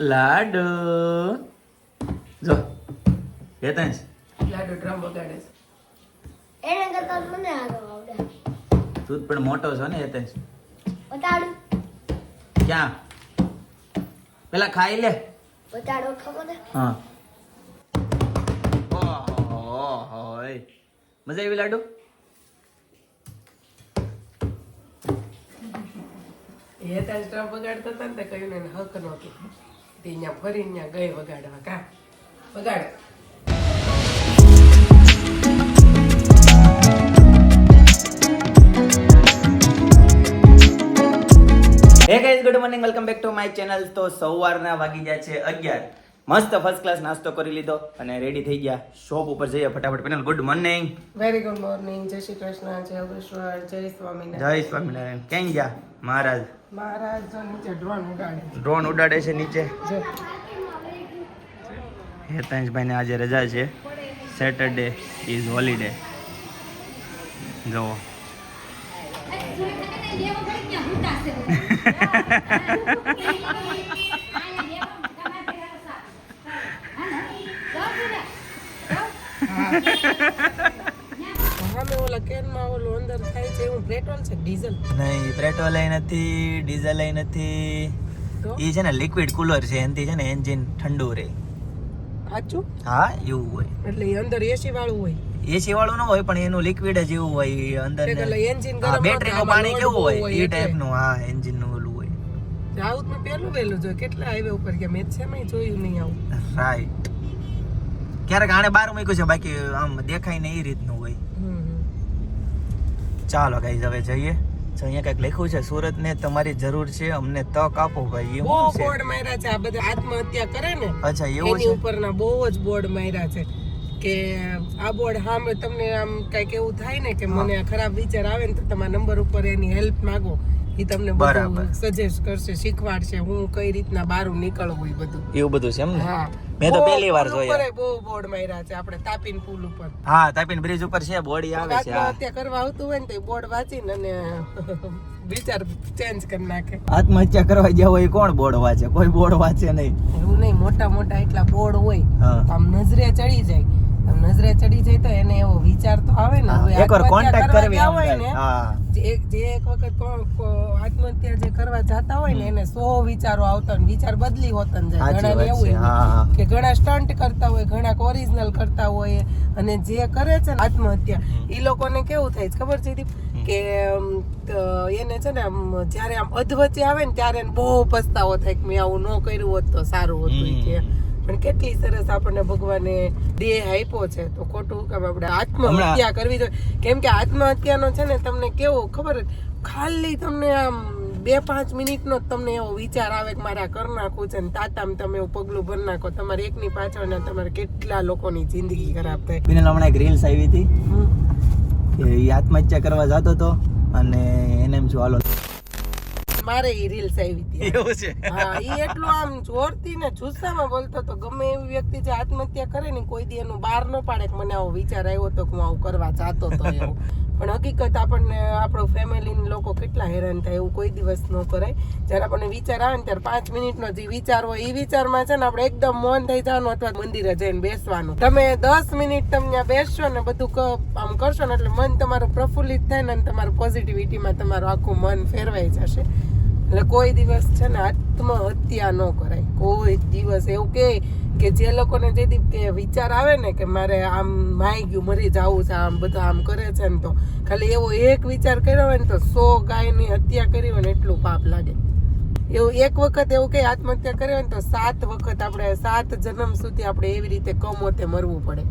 લાડુ. જો હેતાંશ લાડુ ડ્રમ વગાડે છે. એને કરતા મને આગળ આવડે. તું પણ મોટો છો ને હેતાંશ બતાડું. ક્યાં? પેલા ખાઈ લે. બતાડો ખબર હા. ઓય. મજા આવી લાડુ? એ તાજ ડ્રમ વગાડતા હતા ને તે કહ્યું ને હક નહોતું. તે અહીંયા ફરીને ત્યાં ગઈ વગાડવા. કા? વગાડ. Hey guys good morning welcome back to my channel તો સવારના વાગી ગયા છે અગિયાર. મસ્ત ફર્સ્ટ ક્લાસ નાસ્તો કરી લીધો અને રેડી થઈ ગયા શોપ ઉપર જઈએ ફટાફટ panel good morning very good morning Jai Shri Krishna જય યોગેશ્વર જય સ્વામિનારાયણ જય સ્વામિનારાયણ ક્યાં ગયા મહારાજ મહારાજ જો નીચે ડ્રોન ઉડાડે ડ્રોન ઉડાડે છે નીચે જો હેતાંશભાઈને આજે રજા છે સેટરડે ઇઝ હોલિડે જુઓ સામે ઓલા કેનમાં ઓલું અંદર થાય છે એવું પેટ્રોલ છે ડીઝલ નહીં પેટ્રોલ નથી. ડીઝલ નથી એ છે ને લિક્વિડ કુલર છે એનાથી છે ને એન્જિન ઠંડુ રહે. સાચું? હા એવું હોય. એટલે એ અંદર એસી વાળું હોય? એસી વાળું ન હોય પણ એનું લિક્વિડ જ એવું હોય અંદર કે ને- એટલે engine હા ગરમ બેટરી નું પાણી કેવું હોય એ. ટાઈપનું હા એન્જિનનું ઓલું હોય. સાઉથમાં પેલું વહેલું જોયું કેટલા હાઈવે ઉપર ગયા? મેં છે મેં જોયું નહીં આવું. રાઈટ ક્યારેક આને બાર મૂક્યું છે બાકી આમ દેખાય ને એ રીતનું હોય. ચાલો ગાઈઝ હવે જઈએ. જો અહીંયા કંઈક લખ્યું છે સુરત ને તમારી જરૂર છે અમને તક આપો ભાઈ. એ બહુ છે. બોર્ડ માર્યા છે આ બધા આત્મહત્યા કરે ને અચ્છા એવું એની ઉપરના બહુ જ બોર્ડ માર્યા છે કે આ બોર્ડ હા તમને આમ કંઈક એવું થાય ને કે મને ખરાબ વિચાર આવે ને તો તમારા નંબર ઉપર એની હેલ્પ માંગો. એ તમને બરાબર. સજેસ્ટ કરશે શીખવાડશે હું કઈ રીતના બહાર નીકળવું એ બધું. એવું બધું છે એમ ને? હા. મેં તો પહેલી વાર જોયા. બહુ બોર્ડ માર્યા છે આપણે તાપીન પુલ ઉપર. હા તાપીન બ્રિજ ઉપર છે બોડી આવે છે આત્મહત્યા કરવા આવતું હોય ને તો બોર્ડ વાંચીને અને વિચાર ચેન્જ કરી નાખે. આત્મહત્યા કરવા ગયા હોય એ કોણ બોર્ડ વાંચે? કોઈ બોર્ડ વાંચે નહીં. એવું નહીં મોટા મોટા એટલા બોર્ડ હોય આમ નજરે ચડી જાય. નજરે ચડી જાય તો એને એવો વિચાર તો આવે ને હવે એકવાર કોન્ટેક્ટ કરવી હોય. ને જે એક જે એક વખત આત્મહત્યા જે કરવા જતા હોય ને એને સો વિચારો આવતા હોય વિચાર બદલી હોતા જાય. ઘણા એવું કે ઘણા સ્ટન્ટ કરતા હોય ઘણા ઓરિજિનલ કરતા હોય અને જે કરે છે ને આત્મહત્યા એ લોકોને કેવું થાય છે ખબર છે કે એને છે ને આમ જ્યારે આમ અધવચ્ચે આવે ને ત્યારે બહુ પસ્તાવો થાય કે મેં આવું ન કર્યું હોત તો સારું હતું કે. પણ કેટલી સરસ આપણને ભગવાને દેહ આપ્યો છે. તો ખોટું કામ આપણે આત્મહત્યા કરવી જોઈએ. કેમ કે આત્મહત્યાનો છે ને તમને કેવો ખબર ખાલી તમને આમ બે પાંચ મિનિટનો જ તમને એવો વિચાર આવે કે મારે આ કરી નાખવું છે ને તાતામ તમે એવું પગલું ભરી નાખો તમારે એકની પાછળ ને તમારે કેટલા લોકોની જિંદગી ખરાબ થાય. બિનલ હમણાં એક રીલ્સ આવી હતી. કે આત્મહત્યા કરવા જતો હતો અને એને એમ જો હાલો. મારે એ રીલ્સ આવી હતી. એવું છે. હા એ એટલું આમ જોરથી ને જુસ્સામાં બોલતો તો ગમે એવી વ્યક્તિ જે આત્મહત્યા કરે ને કોઈ દી એનું બહાર ન પાડે કે મને આવો વિચાર આવ્યો તો કે હું આવું કરવા જાતો તો એવું. પણ હકીકત આપણને આપણો ફેમિલી લોકો કેટલા હેરાન થાય એવું કોઈ દિવસ ન કરાય. જ્યારે આપણને વિચાર આવે ને ત્યારે પાંચ મિનિટનો જે વિચાર હોય એ વિચારમાં છે ને આપણે એકદમ મૌન થઈ જવાનું અથવા મંદિરે જઈને બેસવાનું. તમે દસ મિનિટ તમને બેસશો ને બધું આમ કરશો ને એટલે મન તમારું પ્રફુલ્લિત થાય ને તમારું પોઝિટિવિટીમાં તમારું આખું મન ફેરવાઈ જશે. એટલે કોઈ દિવસ છે ને આત્મહત્યા ન કરાય. કોઈ દિવસ એવું કે કે જે લોકોને જે કે વિચાર આવે ને કે મારે આમ માઈ ગયું, મરી જવું છે, આમ બધા આમ કરે છે ને તો. ખાલી એવો એક વિચાર કર્યો હોય ને તો સો ગાયની હત્યા કરી હોય ને એટલું પાપ લાગે. એવું એક વખત એવું કે આત્મહત્યા કરી હોય ને તો સાત વખત આપણે, સાત જન્મ સુધી આપણે એવી રીતે કમોતે મરવું પડે.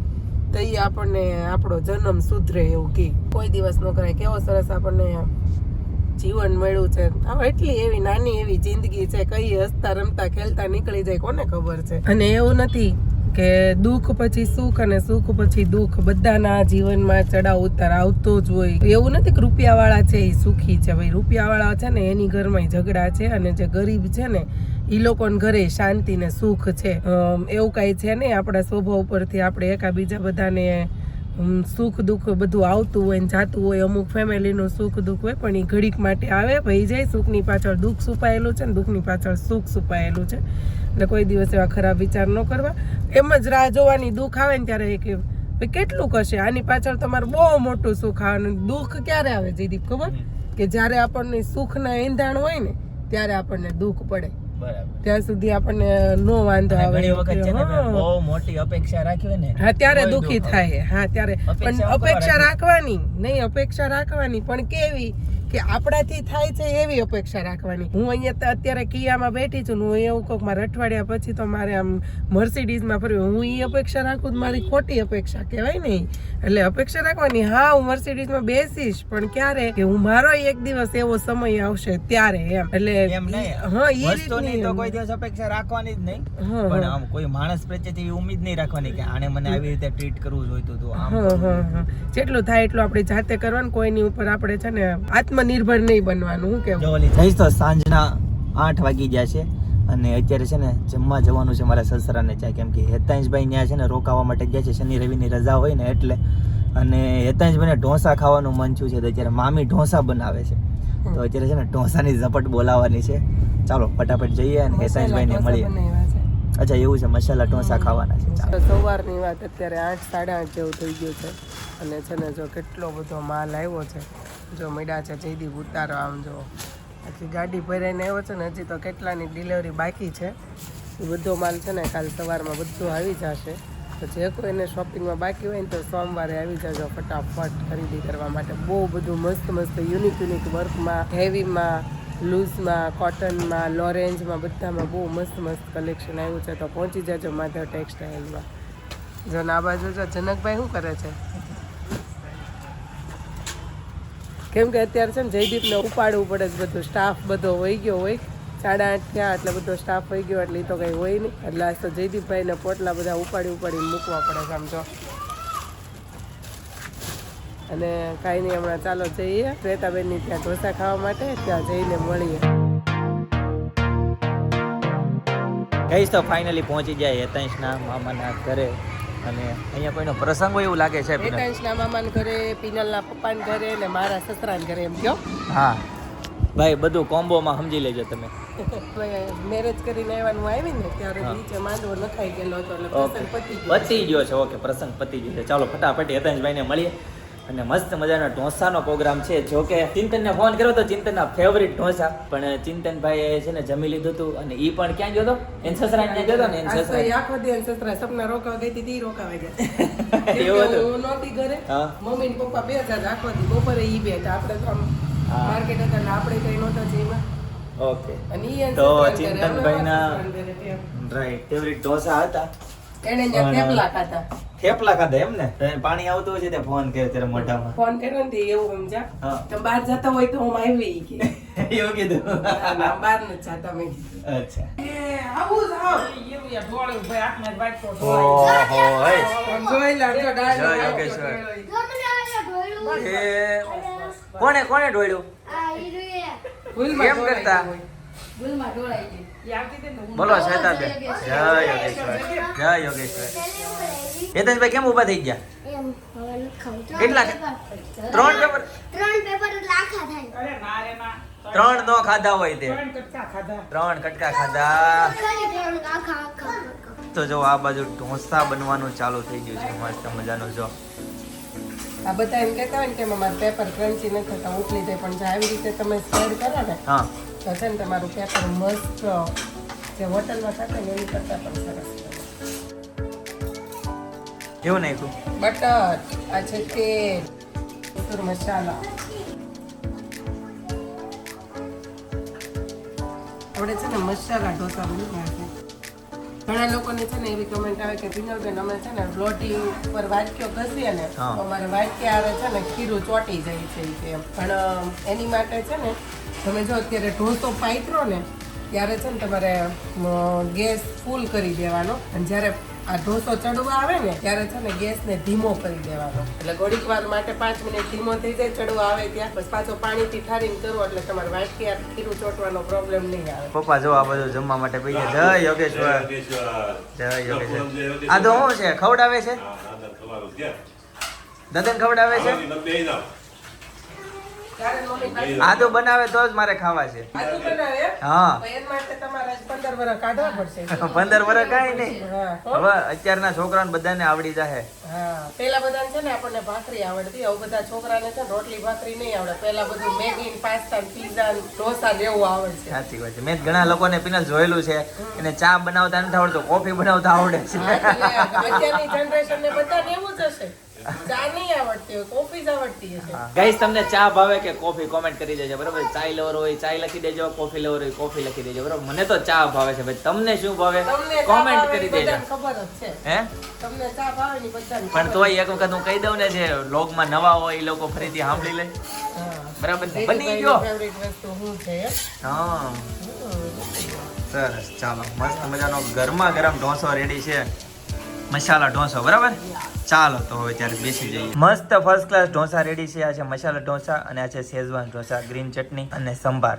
તો એ આપણને આપણો જન્મ સુધરે એવું કે. કોઈ દિવસ ન કરાય. કેવો સરસ આપણને જીવન મળ્યું છે. હવે એટલી એવી નાની એવી જિંદગી છે, કઈ હસતા રમતા ખેલતા નીકળી જાય, કોને ખબર છે? અને એવું નથી કે દુઃખ પછી સુખ અને સુખ પછી દુઃખ બધાના જીવનમાં ચડાવ ઉતાર આવતો જ હોય. એવું નથી કે રૂપિયા વાળા છે એ સુખી છે. ભાઈ રૂપિયા વાળા છે ને એની ઘરમાં ઝઘડા છે અને જે ગરીબ છે ને એ લોકોને ઘરે શાંતિ ને સુખ છે. એવું કાંઈ છે ને આપણા સ્વભાવ પરથી આપણે એકાબીજા બધાને સુખ દુઃખ બધું આવતું હોય ને જાતું હોય અમુક ફેમિલીનું સુખ દુઃખ હોય પણ એ ઘડીક માટે આવે ભાઈ જાય સુખની પાછળ દુઃખ છુપાયેલું છે ને દુઃખની પાછળ સુખ છુપાયેલું છે. એટલે કોઈ દિવસ એવા ખરાબ વિચાર ન કરવા. એમ જ રાહ જોવાની દુઃખ આવે ને ત્યારે એ કે "ભાઈ, કેટલું કશે આની પાછળ તમારું બહુ મોટું સુખ આવે દુઃખ ક્યારે આવે જયદીપ ખબર? કે જ્યારે આપણને સુખના એંધાણ હોય ને ત્યારે આપણને દુઃખ પડે. ત્યાં સુધી આપણને નો વાંધો આવે. ઘણી વખત છે ને બહુ મોટી અપેક્ષા રાખી હોય ને હા ત્યારે દુખી દુઃખી થાય. હા ત્યારે. પણ અપેક્ષા રાખવાની. નહીં અપેક્ષા રાખવાની. પણ કેવી? કે આપણાથી થાય છે એવી અપેક્ષા રાખવાની. હું અહીંયા અત્યારે કિયામાં બેઠી છું હું એવું કહું મારે અઠવાડિયા પછી તો મારે આમ મર્સિડીઝમાં ફરવી હું એ અપેક્ષા રાખું મારી ખોટી અપેક્ષા કહેવાય નહીં એટલે અપેક્ષા રાખવાની હા હું મર્સિડીઝમાં બેસીશ પણ ક્યારે? કે હું મારો એક દિવસ એવો સમય આવશે ત્યારે એમ. એટલે એમ નહીં. હા એ રીતની તો કોઈ દિવસ અપેક્ષા રાખવાની જ નહીં. પણ આમ કોઈ માણસ પ્રત્યે ઉમ્મીદ નહીં રાખવાની કે આને મને આવી રીતે ટ્રીટ કરવું જોઈતું હતું જેટલું થાય એટલું આપણે જાતે કરવાનું કોઈની ઉપર આપણે છે ને આત્મનિર્ભર નહીં બનવાનું હું કેવું? જઈશ તો સાંજના આઠ વાગી ગયા છે અને અત્યારે છે ને જમવા જવાનું છે મારા સસરાને ત્યાં કેમ કે હેતાંશભાઈ ત્યાં છે ને રોકાવા માટે ગયા છે શનિ રવિની રજા હોય ને એટલે. અને હેતાંશભાઈને ઢોસા ખાવાનું મન થયું છે તો અત્યારે મામી ઢોસા બનાવે છે. તો અત્યારે છે ને ઢોસાની ઝપટ બોલાવવાની છે. ચાલો ફટાફટ જઈએ અને હેતાંશભાઈને મળીએ. અચ્છા એવું છે મસાલા ઢોસા ખાવાના છે સવારની વાત અત્યારે આઠ સાડા આઠ જેવું થઈ ગયું છે. અને છે ને જો કેટલો બધો માલ આવ્યો છે. જો મળ્યા છે, જયદીપ ઉતારો આમ જો. આખી ગાડી ભરાઈને આવ્યો છે ને, હજી તો કેટલાની ડિલિવરી બાકી છે. એ બધો માલ છે ને, કાલ સવારમાં બધું આવી જશે. તો જે કોઈને શોપિંગમાં બાકી હોય ને, તો સોમવારે આવી જજો ફટાફટ ખરીદી કરવા માટે. બહુ બધું મસ્ત મસ્ત યુનિક યુનિક વર્કમાં હેવીમાં લૂઝમાં કોટનમાં લોરેન્જમાં બધામાં બહુ મસ્ત મસ્ત કલેક્શન આવ્યું છે. તો પહોંચી જજો માધવ ટેક્સટાઇલમાં જો ના બાજુ જો જનકભાઈ શું કરે છે? કેમ કે અત્યારે છે ને જયદીપને ઉપાડવું પડે છે બધું. સ્ટાફ બધો વહી ગયો હોય. સાડા આઠ થયા એટલે બધો સ્ટાફ વહી ગયો એટલે એ તો કંઈ હોય નહીં. એટલે આજ તો જયદીપભાઈને પોટલા બધા ઉપાડી ઉપાડીને મૂકવા પડે છે આમ અને કાંઈ નહીં, હમણાં ચાલો જઈએ. શ્વેતાબેનની ત્યાં ઢોસા ખાવા માટે, ત્યાં જઈને મળીએ. કહીશ તો ફાઇનલી પહોંચી જાય હેતાંશના મામાના ઘરે. અને અહીંયા કોઈનો પ્રસંગ હોય એવું લાગે છે. એકાંશના મામાના ઘરે પિનલના પપ્પાના ઘરે ને મારા સસરાના ઘરે એમ કહો. હા. ભાઈ બધું કોમ્બોમાં સમજી લેજો તમે. મેરેજ કરીને આવવાનું આવી ને ત્યારે. નીચે માંડવો નખાઈ ગયેલો હતો એટલે પ્રસંગ પતી ગયો. પતી ગયો છે. ઓકે પ્રસંગ પતી ગયો છે. ચાલો ફટાફટ હેતાંશભાઈને મળીએ. અને મસ્ત મજાનો ઢોસાનો પ્રોગ્રામ છે. જો કે ચિંતનને ફોન કર્યો તો ચિંતનના ફેવરિટ ઢોસા. પણ ચિંતનભાઈએ છે ને જમી લીધું હતું અને ઈ પણ ક્યાં ગયો હતો એન સસરા ત્યાં ગયો હતો ને એન તો સસરા આખો દી એના સસરા સપના રોકાવા ગઈ હતી રોકાવા ગયા એવું હતું. હું નહોતી ઘરે. મમ્મી ને પપ્પા બે હતા આખો દી બપોરે ઈ બેઠા આપણે તો માર્કેટ હતા આપણે કઈ નહોતા જઈમાં ઓકે અને ઈ તો ચિંતનભાઈના. રાઈટ ફેવરિટ ઢોસા હતા. એને થેપલા ખાતા થેપલા ખાધા એમ ને પાણી આવતું હોય છે તે ફોન કર્યો ત્યારે મોઢામાં? ફોન કર્યો ને એવું સમજા હા. તો બહાર જતા હોય તો હું આવી કે એવું કીધું. બહાર ન જતા મેં કીધું. અચ્છા. એ, આવું જ આવ. ઢોળ્યું. કેમ કરતા? ગયું. ભૂલમાં ઢોળાઈ ગઈ. બોલો શ્વેતાબેન જય યોગેશ્વર. જય યોગેશ્વર. હેતનભાઈ કેમ ઊભા થઈ ગયા? કેટલા? ત્રણ પેપર ત્રણ પેપર એટલે થાય અરે ના રે ત્રણ નો ખાધા હોય તે. ત્રણ કટકા ખાધા. તો જો આ બાજુ ઢોસા બનવાનું ચાલુ થઈ ગયું છે. મસ્ત મજાનું જો. આ બધા એમ કહેતા હોય ને કે મારા પેપર ક્રન્ચી નથી થતા જાય પણ આવી રીતે તમે સ્પ્રેડ કરો ને હા. તો છે ને તમારું પેપર મસ્ત જે હોટલમાં થતા ને એની કરતાં પણ સરસ કેવું નાખ્યું? બટર આ છે તેલ મસૂર મસાલા. આપણે છે ને મસાલા ઢોસા બનાવ્યા છે. ઘણા લોકોને છે ને એવી કમેન્ટ આવે કે પિનલબેન અમે છે ને રોટી ઉપર વાટકીઓ ઘસીએ ને તો અમારે વાટકી આવે છે ને ખીરું ચોટી જાય છે એમ. પણ એની માટે છે ને તમે જો અત્યારે ઢોસો પાથરો ને ત્યારે છે ને તમારે ગેસ ફૂલ કરી દેવાનો. અને જ્યારે આ ઢોસો ચડવા આવે ને ત્યારે છે ને ગેસને ધીમો કરી દેવાનો. એટલે ઘડીક વાર માટે પાંચ મિનિટ ધીમો થઈ જાય ચડવા આવે ત્યાં. પછી પાછો પાણીથી ઠારીને કરો એટલે તમારે વાટકી આ ખીરું ચોટવાનો પ્રોબ્લેમ નહીં આવે. પપ્પા જો આ બધું જમવા માટે પી જય યોગેશ્વર. જય યોગેશ્વર. આ તો શું છે? ખવડાવે છે? દાદા ખવડાવે છે? તારે તો બનાવે તો જ મારે ખાવા છે? હા. પંદર વર્ષ કઈ નહીં. હવે અત્યારના છોકરાને બધાને આવડી જાહે. પેલા બધાને છે ને આપણને ભાખરી આવડતી. હવે બધા છોકરાને છે રોટલી ભાખરી નહીં આવડે. પેલા બધું મેગી પાસ્તા પીઝા ઢોસા જેવું આવડે છે. સાચી વાત છે. મેં ઘણા લોકોને પિનલ જોયેલું છે. એને ચા બનાવતા નથી આવડતું કોફી બનાવતા આવડે છે. અત્યારની જનરેશન ને બધાને એવું જ હશે. ચા ગાઈસ તમને ચા ભાવે કે કોફી? કોમેન્ટ કરી દેજો બરોબર? ચાય લવર હોય ચાય લખી દેજો કોફી લવર હોય કોફી લખી દેજો બરાબર? મને તો ચા ભાવે છે ભાઈ. તમને શું ભાવે? કોમેન્ટ કરી દેજો. ખબર જ છે. હે? તમને ચા ભાવે ની બધાને પણ તોય એક વખત હું કહી દઉં ને જે લોગમાં નવા હોય એ લોકો ફરીથી સાંભળી લે. બરાબર? બની ગયો. ફેવરિટ વસ્તુ શું છે? હા. સરસ ચાલો. મસ્ત મજાનો ગરમા ગરમ ઢોસો રેડી છે. મસાલા ઢોસો, બરાબર? ચાલો, તો હવે ત્યારે બેસી જઈએ. મસ્ત ફર્સ્ટ ક્લાસ ઢોસા રેડી છે. આ છે મસાલા ઢોસા અને આ છે શેઝવાન ઢોસા ગ્રીન ચટણી અને સંભાર.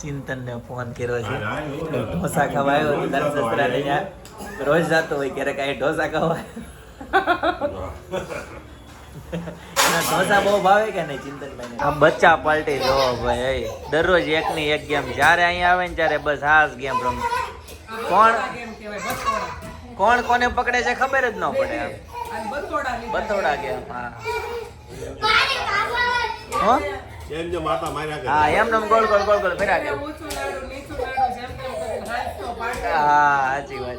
ચિંતન ને ફોન કર્યો છે. ઢોસા ખાવા આવ્યો તારા રોજ જાતો હોય, ક્યારેક આ ઢોસા ખાવા. એના ઢોસા બહુ ભાવે કે નહીં ચિંતનભાઈ આ બચ્ચા પાલટી જો ભાઈ. દરરોજ એક ની એક ગેમ. જ્યારે અહીંયા આવે ને ત્યારે બસ જ ગેમ રમ. કોણ? કેમ કહેવાય? બસોડા. કોણ કોને પકડે છે ખબર જ ન પડે બથોડા ગેમ હા. એમ જો માતા માર્યા કરે. હા એમ નમ ગોળ ગોળ ગોળ ગોળ ફેરા પાટો. હા સાચી વાત.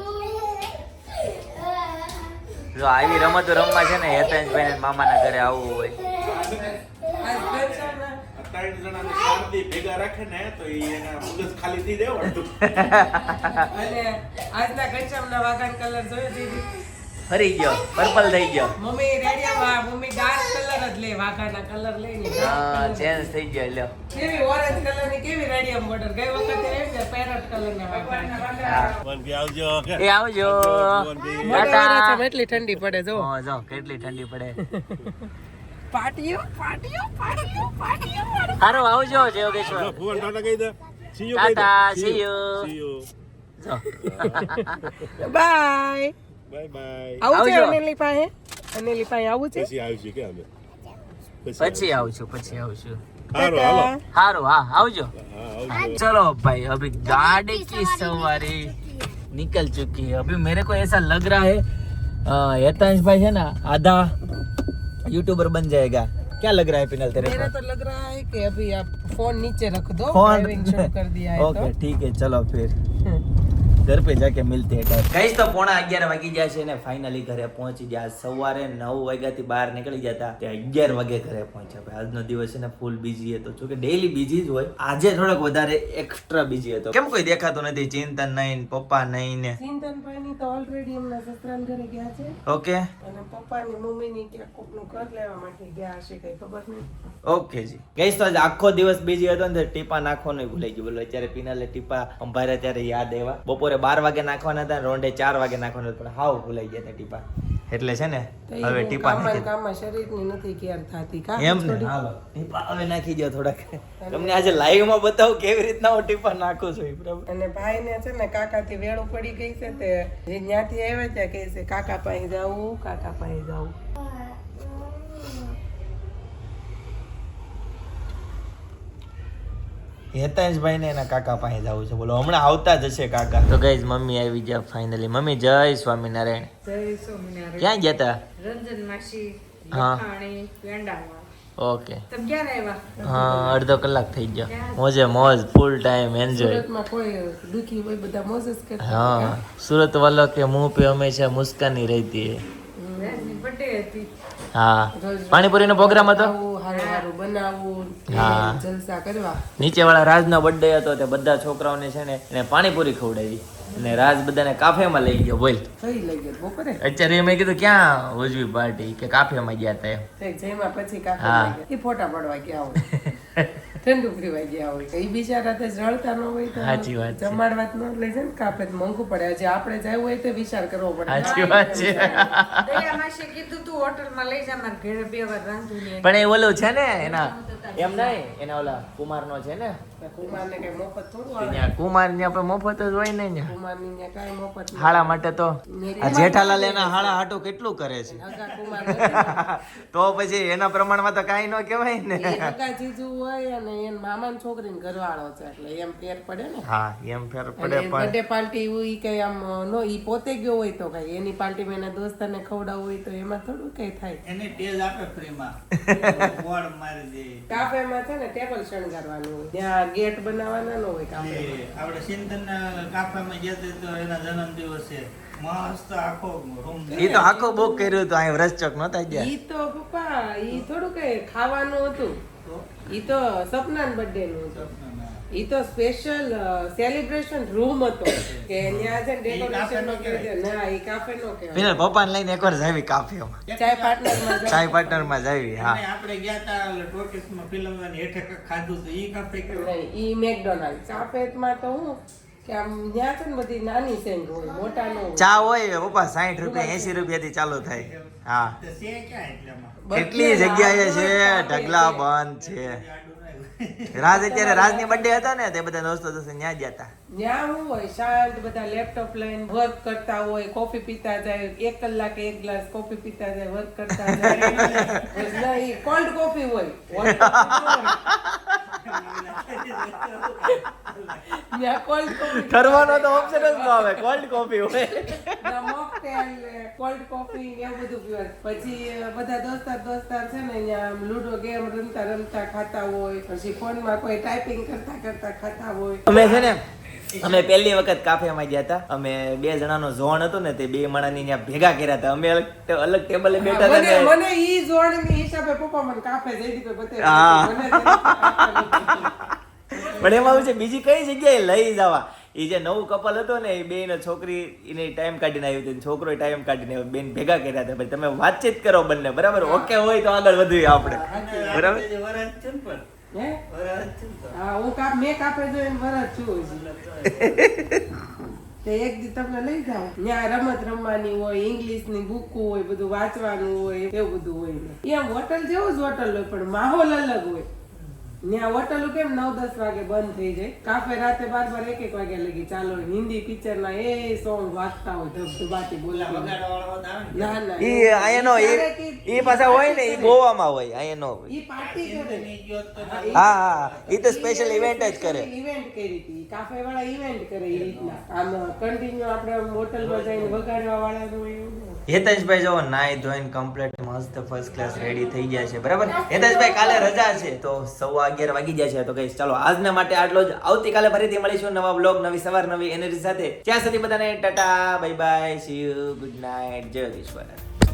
જો આવી રમતો રમવા છે ને હેતેશભાઈ ને મામાના ઘરે આવવું હોય. ત્રણ જણાને શાંતિ ભેગા રાખે ને તો એના મગજ ખાલી થઈ જાય વળતું. અને આજના ઘનશ્યામના વાઘાન કલર જોયો દીદી ફરી ગયો. પર્પલ થઈ ગયો. મમ્મી રેડિયામાં મમ્મી ડાર્ક કલર જ લે વાઘાના કલર લઈને હા ચેન્જ થઈ ગયો લ્યો. કેવી ઓરેન્જ કલરની કેવી રેડિયમ બોર્ડર ગઈ વખતે એમ ને પેરટ કલર ના વાઘાના. હા. આવજો. એ આવજો. ટાટા. એટલી ઠંડી પડે જો. હા, જો કેટલી ઠંડી પડે. પાટીઓ પાટીઓ પાટીઓ પાટીઓ સારું આવજો જો, જયોગેશ્વર ભગવાન ટાટા કહી દે See you કહી દે. Tata, See see you. you. See you. જો બાય Bye bye. આવું છે આવજો. અનિલી પાસે અનિલી પાસે આવું છે પછી આવશું કે અમે પછી આવશું પછી આવશું હાલો હાલો સારું હા આવજો હા આવજો चलो भाई अभी गाड़ी की सवारी निकल चुकी है अभी मेरे को ऐसा लग रहा है हेतांश भाई है ना आधा यूट्यूबर बन जाएगा क्या लग रहा है पिनल तेरे मेरा को तो लग रहा है कि अभी आप फोन नीचे रख दो फोन ड्राइविंग शुरू कर दिया है ओके तो ठीक है चलो फिर ઘર પે જાકે મિલતે हैं કઈ તો પોણા અગિયાર વાગી ગયા છે ને ફાઇનલી ઘરે પહોંચી ગયા. સવારે નવ વાગ્યાથી બહાર નીકળી જતા તે. અગિયાર વાગે ઘરે પહોંચ્યા ભાઈ. આજનો દિવસ છે ને ફૂલ બિઝી હતો. જોકે ડેઈલી બિઝી જ હોય. આજે થોડોક વધારે એક્સ્ટ્રા બિઝી હતો. કેમ કોઈ દેખાતું નથી? ચિંતન નહીં પપ્પા નહીં ને. ચિંતનભાઈ ની તો ઓલરેડી એમના સસરાન ઘરે ગયા છે. ઓકે. અને પપ્પાની મમ્મીની ક્યાંક કોકનું ઘર લેવા માટે ગયા હશે કઈ ખબર નહીં. ઓકે જી. ગઈશ તો આજે આખો દિવસ બીજી હતો ને ટીપા નાખવાનું ભૂલાઈ ગયું. બોલો અત્યારે પીનાલે ટીપા અંભારે ત્યારે યાદ આવ્યા. બપોરે બાર વાગે નાખવાના હતા રોંઢે ચાર વાગે નાખવાના હતા પણ હાવ ભૂલાઈ ગયા હતા ટીપા. એટલે છે ને હવે ટીપા શરીરની નથી કેર થતી કા? એમ ને હાલો. ટીપા હવે નાખી દો થોડાક. તમને આજે લાઈવમાં બતાવું કેવી રીતના હું ટીપા નાખું છું બરાબર? અને ભાઈ ને છે ને કાકા થી વેળું પડી ગઈ છે તે જે ન્યાથી આવ્યા ત્યાં કહે છે કાકા પાસે જાવું કાકા પાસે જાવું હેતાંશભાઈ ને એના કાકા પાસે જવું છે. બોલો હમણાં આવતા જ હશે કાકા. તો ગઈ મમ્મી આવી ગયા ફાઇનલી મમ્મી જય સ્વામિનારાયણ. જય સ્વામિનારાયણ. ક્યાં ગયા હતા રંજન માસી હા. ઓકે. તમે ક્યારે આવ્યા? હા અડધો કલાક થઈ ગયો. મોજે મોજ ફૂલ ટાઈમ એન્જોય સુરતમાં કોઈ દુખી હોય બધા મોજ જ કરે હા સુરત વાલો કે મુંહ પે હંમેશા મુસ્કાની રહેતી હે. હા. પાણીપુરીનો પ્રોગ્રામ હતો? હારું હારું બનાવવું હા. જલસા કરવા. નીચે વાળા રાજનો બર્થડે હતો તે બધા છોકરાઓને છે ને એને પાણીપુરી ખવડાવી. અને રાજ બધાને કાફેમાં લઈ ગયો બોલ. કઈ લઈ ગયો? બપોરે? અત્યારે મેં કીધું ક્યાં ઉજવી પાર્ટી કે કાફેમાં ગયા હતા એમ. તે પછી ગયા. એ ફોટા પડવા ગયા ઠંડુ પીવાઈ ગયા હોય તો એ બિચારા તો જળતા ન હોય તો સાચી વાત છે. જમાડવા ન લઈ જાય ને કાપે તો મોંઘું પડે. આજે આપણે જવું હોય તો વિચાર કરવો પડે. સાચી વાત છે. દયામાસી કીધું તું હોટલમાં લઈ જા મારા ઘરે બે વાર રાંધું પણ એ ઓલો છે ને એના એમ નહીં એના ઓલા કુમારનો છે ને? કુમારને કઈ મફત થોડું આવે. કુમાર ને આપણે મફત જ હોય ને કુમાર ને કઈ મફત હાળા માટે તો આ જેઠાલાલ એના હાળા હાટો કેટલું કરે છે. તો પછી એના પ્રમાણમાં તો કાઈ ન કહેવાય ને. જીજુ હોય અને એન છોકરી ને ઘરવાળો છે એટલે એમ ફેર પડે ને. હા એમ ફેર પડે પણ બર્થડે પાર્ટી ઈ કઈ આમ નો ઈ પોતે ગયો હોય તો કઈ. એની પાર્ટીમાં એના દોસ્તારને ખવડાવ હોય તો એમાં થોડું કઈ થાય. એને ટેજ આપે ફ્રીમાં. બોર્ડ મારી દે. કાફેમાં છે ને ટેબલ શણગારવાનું હોય. ત્યાં ગેટ બનાવવાના નો હોય કાફે. આપણે સિંધના કાફામાં ગયા હતા તો એના જન્મ દિવસે મસ્ત આખો એ તો આખો બુક કર્યો હતો અહીં વ્રતચક નહોતા ગયા. ઈ તો પપ્પા ઈ થોડું કઈ ખાવાનું હતું. ઈ તો સપનાન બર્થડે નું હતું. ઈ તો સ્પેશિયલ સેલિબ્રેશન રૂમ હતો. કે ન્યા છે ડેકોરેશન નો કરી ના ઈ કાફે નો કહેવાય. વિનર પપ્પાને લઈને એકવાર જાવી કાફેમાં ચાય પાર્ટનરમાં ચાય પાર્ટનરમાં જાવી હા. આપણે ગયા હતા ટોકીસમાં ફિલ્મ હેઠે ખાધું તો. ઈ કાફે કે નહીં ઈ મેકડોનાલ્ડ. કાફેમાં તો હું કે આમ ત્યાં છે ને બધી નાની સેન્ડ હોય મોટા નો ચા હોય પપ્પા સાઠ રૂપિયા એસી રૂપિયા થી ચાલુ થાય. હા. કેટલી જગ્યાએ છે? ઢગલા બંધ છે. રાજ અત્યારે રાજની બર્થડે હતો ને? તે બધા દોસ્તો દોસ્તો ન્યા જ હતા. ન્યા હું હોય શાંત બધા લેપટોપ લઈને વર્ક કરતા હોય કોફી પીતા જાય એક કલાકે એક ગ્લાસ કોફી પીતા જાય વર્ક કરતા જાય. કોલ્ડ કોફી હોય. ઠરવાનો તો ઓપ્શન જ ન આવે કોલ્ડ કોફી હોય. mocktail, cold ને એવું બધું પીવાય. પછી બધા દોસ્તાર દોસ્તાર છે ને અહીંયા લૂડો ગેમ રમતા રમતા ખાતા હોય પછી ફોનમાં કોઈ ટાઈપિંગ કરતા કરતા ખાતા હોય. અમે છે ને અમે પહેલી વખત કાફેમાં ગયા હતા. અમે બે જણાનો ઝોન હતો ને તે બે માણાની ત્યાં ભેગા કર્યા હતા. અમે અલગ અલગ ટેબલે બેઠા હતા મને ઈ ઝોનની હિસાબે પપ્પા મને કાફે જઈ દીધો હા. પણ એમાં એવું છે બીજી કઈ જગ્યાએ લઈ જવા? એ જે નવું કપલ હતો ને એ બે છોકરી એને ટાઈમ કાઢીને આવ્યું હતું છોકરો ટાઈમ કાઢીને આવ્યો બેન ભેગા કર્યા હતા. પછી તમે વાતચીત કરો બંને બરાબર? ઓકે હોય તો આગળ વધીએ આપણે. બરાબર? એક દી તમને લઈ જાઓ. ત્યાં રમત રમવાની હોય ઇંગ્લિશની બુકો હોય બધું વાંચવાનું હોય એવું બધું હોય. એમ હોટલ જેવું જ હોટલ હોય પણ માહોલ અલગ હોય. ત્યાં હોટલ કેમ નવ દસ વાગે બંધ થઈ જાય? કાફે રાતે બાર બાર એક એક વાગે લગી ચાલો. હિન્દી પિક્ચર ના એ સોંગ વાગતા હોય ધબધબાટી બોલાવા ને. ના ના. ઈ આયનો ઈ ઈ- ઈ પાછા હોય ને ઈ ગોવામાં હોય આયનો હોય. ઈ પાર્ટી કરે. નહીં ગયો તો હા હા ઈ તો સ્પેશિયલ ઇવેન્ટ જ કરે. ઇવેન્ટ કરી હતી. કાફે વાળા ઇવેન્ટ કરે એ રીતના. આમ કન્ટિન્યુ આપણે હોટલમાં જઈને વગાડવા વાળા હોય. હેતેશભાઈ જો નાઈ ધોઈને કમ્પ્લીટ મસ્ત ફર્સ્ટ ક્લાસ રેડી થઈ ગયા છે. બરાબર? હેતેશભાઈ કાલે રજા છે તો સવા અગિયાર વાગી ગયા છે. તો કહીશ ચાલો, આજના માટે આટલો જ. આવતીકાલે ફરીથી મળીશું નવા બ્લોગ નવી સવાર, નવી એનર્જી સાથે. ત્યાં સુધી બધાને tata bye bye see you good night Jai Yogeshwar